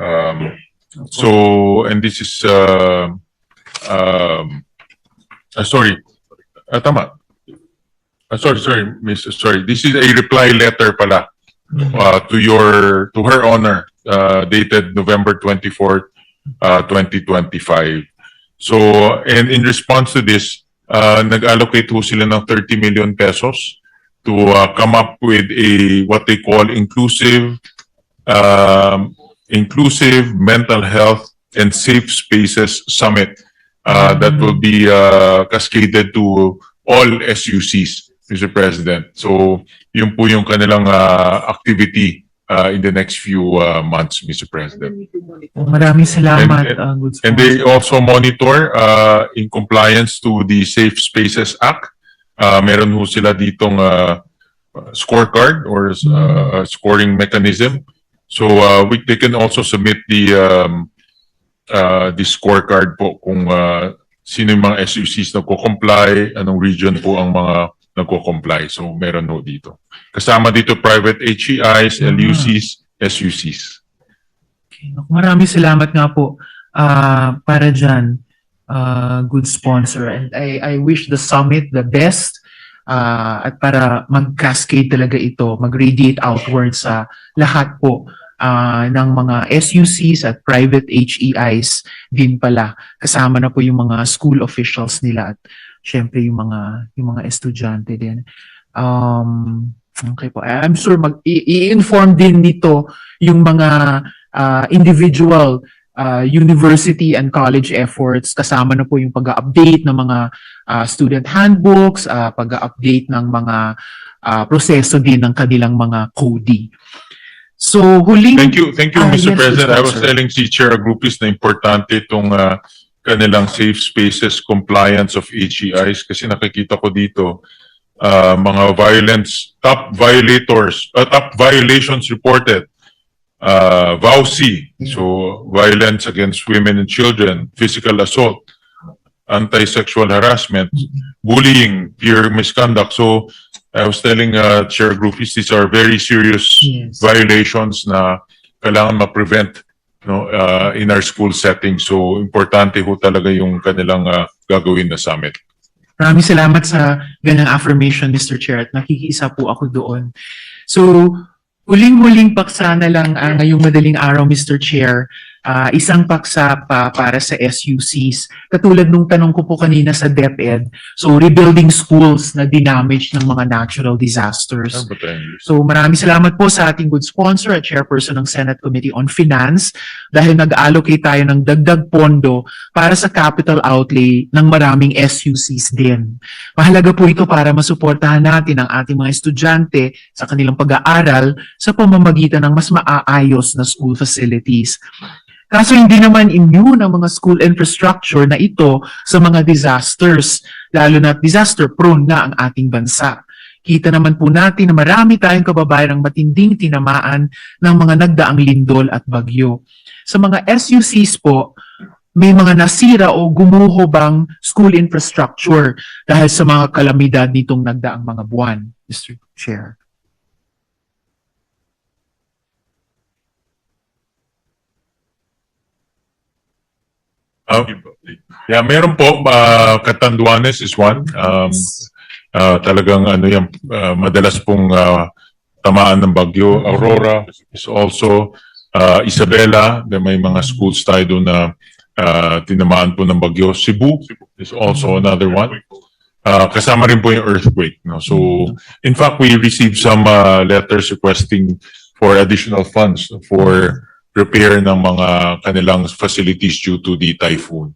Um, so, and this is, uh, um, uh, sorry, uh, tama. Uh, sorry, sorry, Miss, sorry. This is a reply letter pala uh, to your, to her honor, uh, dated November 24th, uh, 2025. So, and in response to this, uh, nag-allocate ho sila ng 30 million pesos to uh, come up with a, what they call inclusive, um, inclusive mental health and safe spaces summit uh, that will be uh, cascaded to all SUCs, Mr. President. So, yun po yung kanilang uh, activity uh, in the next few uh, months, Mr. President. Oh, Maraming salamat, And- uh, good And they also monitor uh, in compliance to the Safe Spaces Act. Uh, meron ho sila ditong uh, scorecard or uh, scoring mechanism. So uh, we, they can also submit the um, uh, the scorecard po kung uh, sino yung mga SUCs nagko-comply, anong region po ang mga nagko-comply. So meron ho dito. Kasama dito private HEIs, Ah. LUCs, SUCs. Okay. Maraming salamat nga po ah, para dyan, ah, good sponsor. And I, I wish the summit the best ah, at para mag-cascade talaga ito, mag-radiate outwards sa lahat po ah, ng mga SUCs at private HEIs din pala. Kasama na po yung mga school officials nila at syempre yung mga yung mga estudyante din. Um, okay po. I'm sure mag i- i-inform din nito yung mga uh, individual uh, university and college efforts kasama na po yung pag-update ng mga uh, student handbooks, uh, pag-update ng mga uh, proseso din ng kanilang mga coding. So, huling... Thank you, thank you, Ah, Mr. yes, President. I was telling si Chair Agrupis na importante itong ah, kanilang safe spaces compliance of HEIs kasi nakikita ko dito ah, mga violence, top violators, uh, top violations reported. Uh, VAUC, so violence against women and children, physical assault, anti-sexual harassment, bullying, peer misconduct. So I was telling uh, Chair Agrupis, these are very serious Yes. violations na kailangan ma-prevent no, uh, in our school setting. So, importante ho talaga yung kanilang uh, gagawin na summit. Maraming salamat sa ganyang affirmation, Mr. Chair, at nakikisa po ako doon. So, huling-huling paksa na lang ah, ngayong madaling araw, Mr. Chair, Ah, isang paksa pa para sa SUCs. Katulad nung tanong ko po kanina sa DepEd, so rebuilding schools na dinamage ng mga natural disasters. Tayo? So maraming salamat po sa ating good sponsor at chairperson ng Senate Committee on Finance dahil nag-allocate tayo ng dagdag pondo para sa capital outlay ng maraming SUCs din. Mahalaga po ito para masuportahan natin ang ating mga estudyante sa kanilang pag-aaral sa pamamagitan ng mas maaayos na school facilities. Kaso hindi naman immune ang mga school infrastructure na ito sa mga disasters, lalo na disaster prone na ang ating bansa. Kita naman po natin na marami tayong kababayan ang matinding tinamaan ng mga nagdaang lindol at bagyo. Sa mga SUCs po, may mga nasira o gumuho bang school infrastructure dahil sa mga kalamidad nitong nagdaang mga buwan, Mr. Chair? Ah, yeah, meron po, uh, Catanduanes is one. Um, uh, talagang ano yan, uh, madalas pong uh, tamaan ng bagyo. Aurora is also uh, Isabela, na may mga schools tayo doon na uh, tinamaan po ng bagyo. Cebu is also another one. Uh, kasama rin po yung earthquake. No? So, in fact, we received some uh, letters requesting for additional funds for repair ng mga kanilang facilities due to the typhoon.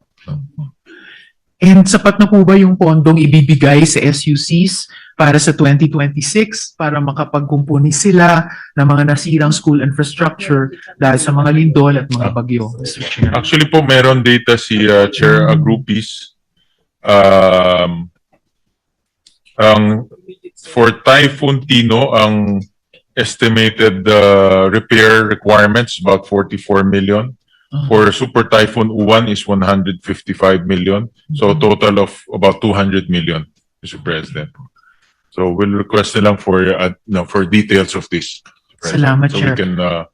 And sapat na po ba yung pondong ibibigay sa SUCs para sa 2026 para makapagkumpuni sila ng mga nasirang school infrastructure dahil sa mga lindol at mga bagyo, Mr. Chair? Actually po, meron data si uh, Chair Agrupis. Um, ang for Typhoon Tino, ang estimated uh, repair requirements about 44 million. For Super Typhoon Uwan is 155 million. So a total of about 200 million, Mr. President. So we'll request na lang for uh, no, for details of this. Mr. President. Salamat, so Chair. we can uh,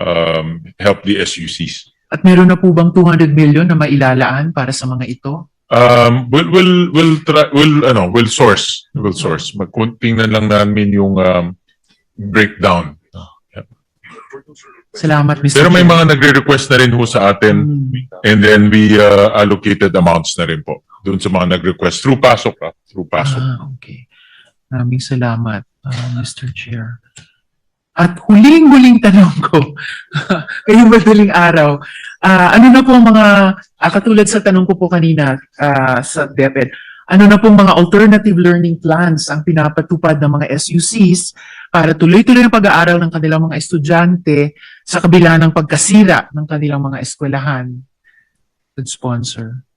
um, help the SUCs. At meron na po bang 200 million na mailalaan para sa mga ito? Um, we'll, we'll, we'll try, we'll, ano, we'll source, we'll source. Magkuntingnan lang namin yung, um, breakdown. Salamat, Mr. Pero may Chair. mga nagre-request na rin ho sa atin Hmm. and then we, uh, allocated amounts na rin po doon sa mga nag-request through pasok, ah, through pasok. Ah, okay. Maraming salamat, ah, Mr. Chair. At huling-huling tanong ko, ngayong madaling araw, ah, ano na po ang mga, ah, katulad sa tanong ko po kanina ah, sa DepEd, ano na pong mga alternative learning plans ang pinapatupad ng mga SUCs para tuloy-tuloy ang pag-aaral ng kanilang mga estudyante sa kabila ng pagkasira ng kanilang mga eskwelahan? Good sponsor.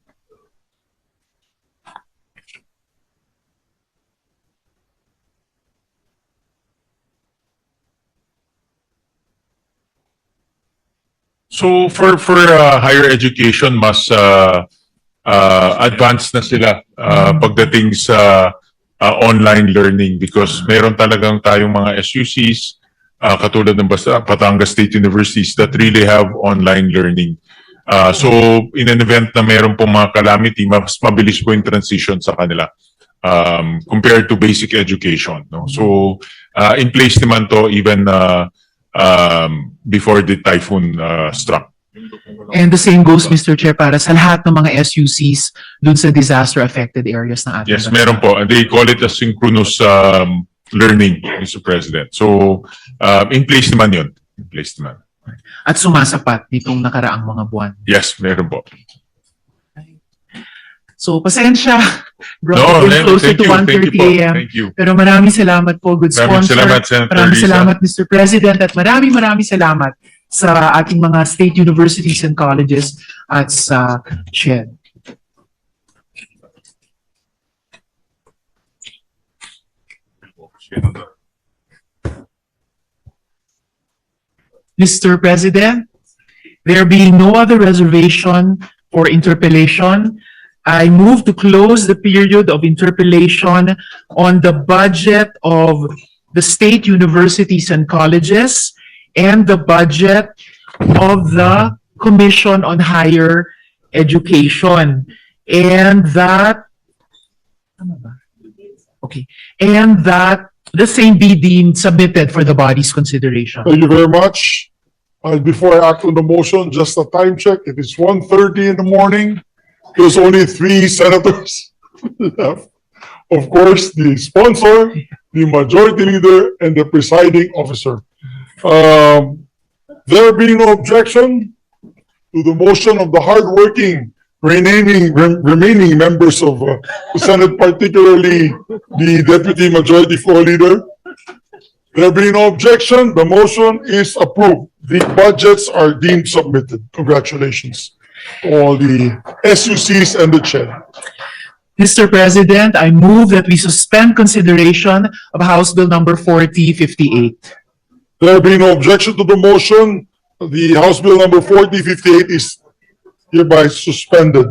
So for for uh, higher education mas uh, uh, advanced na sila uh, pagdating sa uh, online learning because meron talagang tayong mga SUCs uh, katulad ng basta Batangas State Universities that really have online learning. Uh, so in an event na meron pong mga calamity, mas mabilis po yung transition sa kanila um, compared to basic education. No? So uh, in place naman to even uh, um, before the typhoon uh, struck. And the same goes, Mr. Chair, para sa lahat ng mga SUCs dun sa disaster-affected areas ng ating Yes, bansa. meron po. And they call it a synchronous um, learning, Mr. President. So, uh, in place naman yun. In place naman. At sumasapat nitong nakaraang mga buwan. Yes, meron po. So, pasensya. Bro, No, we're closer thank to you. Thank you 1.30 po. a.m. Thank you. Pero maraming salamat po, good Maraming sponsor. salamat, Senator Maraming Lisa. salamat, Mr. President. At maraming maraming salamat sa ating mga state universities and colleges at sa CHED. Mr. President, there being no other reservation for interpellation, I move to close the period of interpellation on the budget of the state universities and colleges and the budget of the Commission on Higher Education. And that, okay, and that the same be deemed submitted for the body's consideration. Thank you very much. Before I act on the motion, just a time check. It is 1:30 in the morning. There's only three senators left. Of course, the sponsor, the majority leader, and the presiding officer. Um, there being no objection to the motion of the hardworking remaining, rem- remaining members of uh, the Senate, particularly the deputy majority floor leader, there being no objection, the motion is approved. The budgets are deemed submitted. Congratulations to all the SUCs and the chair. Mr. President, I move that we suspend consideration of House Bill number 4058. There being no objection to the motion, the House Bill number 4058 is hereby suspended.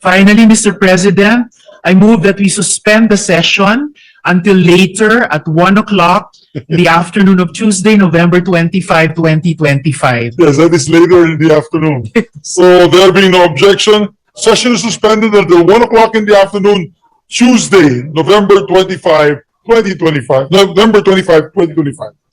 Finally, Mr. President, I move that we suspend the session until later at 1 o'clock in the afternoon of Tuesday, November 25, 2025. Yes, that is later in the afternoon. So there being no objection, session is suspended until 1 o'clock in the afternoon, Tuesday, November 25, 2025, November 25, 2025.